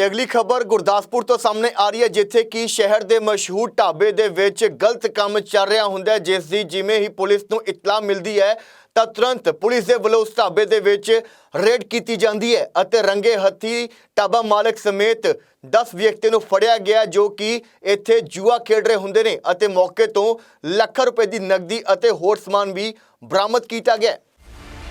ਤੇ ਅਗਲੀ ਖਬਰ ਗੁਰਦਾਸਪੁਰ ਤੋਂ ਸਾਹਮਣੇ ਆ ਰਹੀ ਹੈ, ਜਿੱਥੇ ਕਿ ਸ਼ਹਿਰ ਦੇ ਮਸ਼ਹੂਰ ਢਾਬੇ ਦੇ ਵਿੱਚ ਗਲਤ ਕੰਮ ਚੱਲ ਰਿਹਾ ਹੁੰਦਾ ਹੈ, ਜਿਸ ਦੀ ਜਿਵੇਂ ਹੀ ਪੁਲਿਸ ਨੂੰ ਇਤਲਾਹ ਮਿਲਦੀ ਹੈ, ਤਾਂ ਤੁਰੰਤ ਪੁਲਿਸ ਦੇ ਵੱਲੋਂ ਉਸ ਢਾਬੇ ਦੇ ਵਿੱਚ ਰੇਡ ਕੀਤੀ ਜਾਂਦੀ ਹੈ ਅਤੇ ਰੰਗੇ ਹੱਥੀ ਢਾਬਾ ਮਾਲਕ ਸਮੇਤ 10 ਵਿਅਕਤੀਆਂ ਨੂੰ ਫੜਿਆ ਗਿਆ ਜੋ ਕਿ ਇੱਥੇ ਜੂਆ ਖੇਡ ਰਹੇ ਹੁੰਦੇ ਨੇ ਅਤੇ ਮੌਕੇ ਤੋਂ ਲੱਖਾਂ ਰੁਪਏ ਦੀ ਨਕਦੀ ਅਤੇ ਹੋਰ ਸਮਾਨ ਵੀ ਬਰਾਮਦ ਕੀਤਾ ਗਿਆ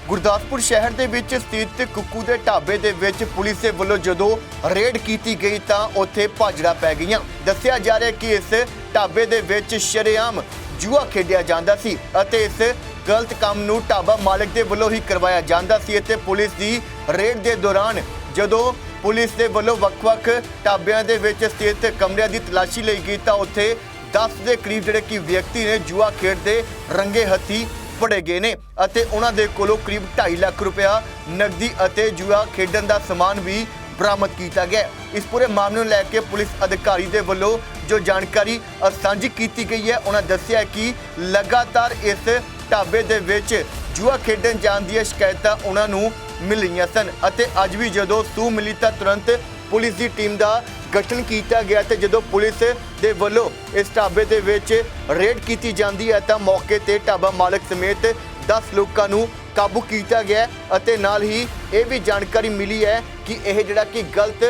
ਗੁਰਦਾਸਪੁਰ ਸ਼ਹਿਰ ਦੇ ਵਿੱਚ ਸਥਿਤ ਕੁੱਕੂ ਦੇ ਢਾਬੇ ਦੇ ਵਿੱਚ ਪੁਲਿਸ ਦੇ ਵੱਲੋਂ ਜਦੋਂ ਰੇਡ ਕੀਤੀ ਗਈ ਤਾਂ ਉੱਥੇ ਭਾਜੜਾ ਪੈ ਗਈਆਂ। ਦੱਸਿਆ ਜਾ ਰਿਹਾ ਕਿ ਇਸ ਢਾਬੇ ਦੇ ਵਿੱਚ ਸ਼ਰੇਆਮ ਜੂਆ ਖੇਡਿਆ ਜਾਂਦਾ ਸੀ ਅਤੇ ਇਸ ਗਲਤ ਕੰਮ ਨੂੰ ਢਾਬਾ ਮਾਲਕ ਦੇ ਵੱਲੋਂ ਹੀ ਕਰਵਾਇਆ ਜਾਂਦਾ ਸੀ ਅਤੇ ਪੁਲਿਸ ਦੀ ਰੇਡ ਦੇ ਦੌਰਾਨ ਜਦੋਂ ਪੁਲਿਸ ਦੇ ਵੱਲੋਂ ਵੱਖ-ਵੱਖ ਢਾਬਿਆਂ ਦੇ ਵਿੱਚ ਸਥਿਤ ਕਮਰਿਆਂ ਦੀ ਤਲਾਸ਼ੀ ਲਈ ਗਈ ਤਾਂ ਉੱਥੇ 10 ਦੇ ਕਰੀਬ ਜਿਹੜੇ ਕਿ ਵਿਅਕਤੀ ਨੇ ਜੂਆ ਖੇਡਦੇ ਰੰਗੇ ਹੱਥੀ ਫੜੇ ਗਏ ਨੇ ਅਤੇ ਉਹਨਾਂ ਦੇ ਕੋਲੋਂ ਕਰੀਬ 2.5 ਲੱਖ ਰੁਪਇਆ ਨਕਦੀ ਅਤੇ ਜੂਆ ਖੇਡਣ ਦਾ ਸਮਾਨ ਵੀ ਬਰਾਮਦ ਕੀਤਾ ਗਿਆ ਇਸ ਪੂਰੇ ਮਾਮਲੇ ਨੂੰ ਲੈ ਕੇ ਪੁਲਿਸ ਅਧਿਕਾਰੀ ਦੇ ਵੱਲੋਂ ਜੋ ਜਾਣਕਾਰੀ ਸਾਂਝੀ ਕੀਤੀ ਗਈ ਹੈ, ਉਹਨਾਂ ਦੱਸਿਆ ਕਿ ਲਗਾਤਾਰ ਇਸ ਢਾਬੇ ਦੇ ਵਿੱਚ ਜੂਆ ਖੇਡਣ ਜਾਣ ਦੀਆਂ ਸ਼ਿਕਾਇਤਾਂ ਉਹਨਾਂ ਨੂੰ ਮਿਲੀਆਂ ਸਨ ਅਤੇ ਅੱਜ ਵੀ ਜਦੋਂ ਸੂ ਮਿਲੀ ਤਾਂ ਤੁਰੰਤ ਪੁਲਿਸ ਦੀ ਟੀਮ ਦਾ ਗਠਨ ਕੀਤਾ ਗਿਆ ਤੇ ਜਦੋਂ ਪੁਲਿਸ ਦੇ ਵੱਲੋਂ ਇਸ ਢਾਬੇ ਦੇ ਵਿੱਚ ਰੇਡ ਕੀਤੀ ਜਾਂਦੀ ਹੈ ਤਾਂ ਮੌਕੇ ਤੇ ਢਾਬਾ ਮਾਲਕ ਸਮੇਤ 10 ਲੋਕਾਂ ਨੂੰ ਕਾਬੂ ਕੀਤਾ ਗਿਆ ਅਤੇ ਨਾਲ ਹੀ ਇਹ ਵੀ ਜਾਣਕਾਰੀ ਮਿਲੀ ਹੈ ਕਿ ਇਹ ਜਿਹੜਾ ਕਿ ਗਲਤ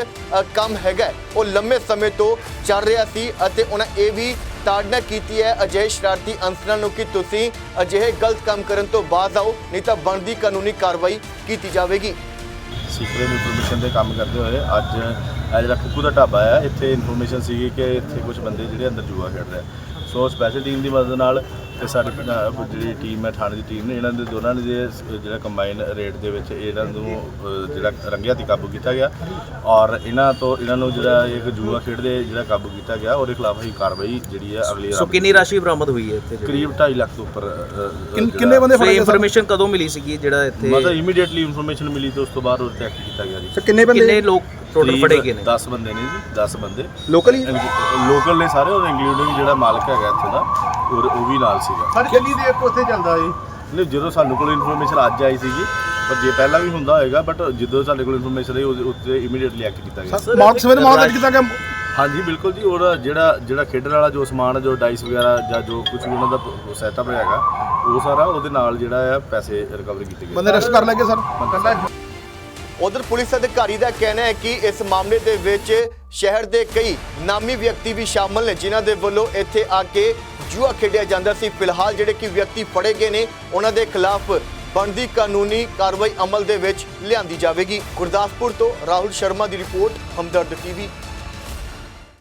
ਕੰਮ ਹੈਗਾ ਉਹ ਲੰਮੇ ਸਮੇਂ ਤੋਂ ਚੱਲ ਰਿਹਾ ਸੀ ਅਤੇ ਉਹਨਾਂ ਇਹ ਵੀ ਤਾੜਨਾ ਕੀਤੀ ਹੈ ਅਜਿਹੇ ਸ਼ਰਾਰਤੀ ਅਨਸਰਾਂ ਨੂੰ ਕਿ ਤੁਸੀਂ ਅਜਿਹੇ ਗਲਤ ਕੰਮ ਕਰਨ ਤੋਂ ਬਾਅਦ ਆਓ, ਨਹੀਂ ਤਾਂ ਬਣਦੀ ਕਾਨੂੰਨੀ ਕਾਰਵਾਈ ਕੀਤੀ ਜਾਵੇਗੀ। ਸੀਕ੍ਰੇਟ ਇਨਫੋਰਮੇਸ਼ਨ ਦੇ ਕੰਮ ਕਰਦੇ ਹੋਏ ਅੱਜ ਇਹ ਜਿਹੜਾ ਕੁੱਕੂ ਦਾ ਢਾਬਾ ਹੈ, ਇੱਥੇ ਇਨਫੋਰਮੇਸ਼ਨ ਸੀਗੀ ਕਿ ਇੱਥੇ ਕੁਝ ਬੰਦੇ ਜਿਹੜੇ ਅੰਦਰ ਜੂਆ ਖੇਡ ਰਹੇ ਆ। ਸੋ ਸਪੈਸ਼ਲ ਟੀਮ ਦੀ ਮਦਦ ਨਾਲ ਤੇ ਸਾਡੀ ਜਿਹੜੀ ਟੀਮ ਹੈ ਥਾਣੇ ਦੀ ਟੀਮ ਨੇ ਇਹਨਾਂ ਦੇ ਦੋਨਾਂ ਨੇ ਜੇ ਜਿਹੜਾ ਕੰਬਾਈਨ ਰੇਟ ਦੇ ਵਿੱਚ ਇਹਨਾਂ ਨੂੰ ਜਿਹੜਾ ਰੰਗਿਆ ਤੇ ਕਾਬੂ ਕੀਤਾ ਗਿਆ ਔਰ ਇਹਨਾਂ ਤੋਂ ਇਹਨਾਂ ਨੂੰ ਜਿਹੜਾ ਇੱਕ ਜੂਆ ਖੇਡਦੇ ਜਿਹੜਾ ਕਾਬੂ ਕੀਤਾ ਗਿਆ ਉਹਦੇ ਖਿਲਾਫ ਹੀ ਕਾਰਵਾਈ ਜਿਹੜੀ ਹੈ ਅਗਲੀ ਸੋ ਕਿੰਨੀ ਰਾਸ਼ੀ ਬਰਾਮਦ ਹੋਈ ਹੈ ਇੱਥੇ? ਕਰੀਬ 2.5 ਲੱਖ ਤੋਂ ਉੱਪਰ ਕਿੰਨ- ਕਿੰਨੇ ਬੰਦੇ ਫੜੇ ਇਨਫੋਰਮੇਸ਼ਨ ਕਦੋਂ ਮਿਲੀ ਸੀਗੀ ਜਿਹੜਾ ਇੱਥੇ? ਮਤਲਬ ਇਮੀਡੀਏਟਲੀ ਇਨਫੋਰਮੇਸ਼ਨ ਮਿਲੀ ਤੇ ਉਸ ਤੋਂ ਬਾਅਦ ਉਹ ਐਕਟ ਕੀਤਾ ਗਿਆ ਜੀ। ਕਿੰਨੇ ਕਿੰਨੇ ਬੰਦੇ? ਲੋਕ ਟੋਟਲ ਫੜੇ ਗਏ ਨੇ। 10 ਬੰਦੇ ਨੇ ਜੀ 10 ਬੰਦੇ। ਲੋਕਲ ਹੀ? ਲੋਕਲ ਨੇ ਸਾਰੇ ਔਰ ਇੰਕਲੂਡਿੰਗ ਜਿਹੜਾ ਮਾਲਕ ਹੈਗਾ ਇੱਥੇ ਦਾ ਔਰ ਉਹ ਵੀ ਨਾਲ ਸੀਗਾ। ਸਰ ਕਿੰਨੀ ਦੇਰ ਤੋਂ ਉੱਥੇ ਚੱਲਦਾ ਜੀ ਨਹੀਂ ਜਦੋਂ ਸਾਨੂੰ ਕੋਲ ਇਨਫੋਰਮੇਸ਼ਨ ਅੱਜ ਆਈ ਸੀਗੀ ਪਰ ਜੇ ਪਹਿਲਾਂ ਵੀ ਹੁੰਦਾ ਹੋਏਗਾ ਬਟ ਜਦੋਂ ਸਾਡੇ ਕੋਲ ਇਨਫੋਰਮੇਸ਼ਨ ਆਈ ਉਹਦੇ ਉੱਤੇ ਇਮੀਡੀਏਟਲੀ ਐਕਟ ਕੀਤਾ ਗਿਆ। ਮਾਰਕ ਸਵੇਰ ਮਾਰਕ ਕੀਤਾ ਗਿਆ। ਹਾਂਜੀ ਬਿਲਕੁਲ ਜੀ ਉਹਦਾ ਜਿਹੜਾ ਜਿਹੜਾ ਖੇਡਣ ਵਾਲਾ ਜੋ ਸਮਾਨ ਹੈ, ਜੋ ਡਾਈਸ ਵਗੈਰਾ ਜਾਂ ਜੋ ਕੁਝ ਵੀ ਉਹਨਾਂ ਦਾ ਸੈਟਅਪ ਹੈਗਾ ਉਹ ਸਾਰਾ ਉਹਦੇ ਨਾਲ ਜਿਹੜਾ ਆ ਪੈਸੇ ਰਿਕਵਰ ਕੀਤੇ ਗਏ। ਬੰਦੇ ਅਰੈਸਟ ਕਰ ਲਏ ਗਏ ਸਰ ਉਧਰ ਪੁਲਿਸ ਅਧਿਕਾਰੀ ਦਾ ਕਹਿਣਾ ਹੈ ਕਿ ਇਸ ਮਾਮਲੇ ਦੇ ਵਿੱਚ ਸ਼ਹਿਰ ਦੇ ਕਈ ਨਾਮੀ ਵਿਅਕਤੀ ਵੀ ਸ਼ਾਮਲ ਨੇ, ਜਿਨ੍ਹਾਂ ਦੇ ਵੱਲੋਂ ਇੱਥੇ ਆ ਕੇ ਜੂਆ ਖੇਡਿਆ ਜਾਂਦਾ ਸੀ। ਫਿਲਹਾਲ ਜਿਹੜੇ ਕਿ ਵਿਅਕਤੀ ਫੜੇ ਗਏ ਨੇ, ਉਹਨਾਂ ਦੇ ਖਿਲਾਫ ਬਣਦੀ ਕਾਨੂੰਨੀ ਕਾਰਵਾਈ ਅਮਲ ਦੇ ਵਿੱਚ ਲਿਆਂਦੀ ਜਾਵੇਗੀ। ਗੁਰਦਾਸਪੁਰ ਤੋਂ ਰਾਹੁਲ ਸ਼ਰਮਾ ਦੀ ਰਿਪੋਰਟ, ਹਮਦਰਦ ਟੀਵੀ।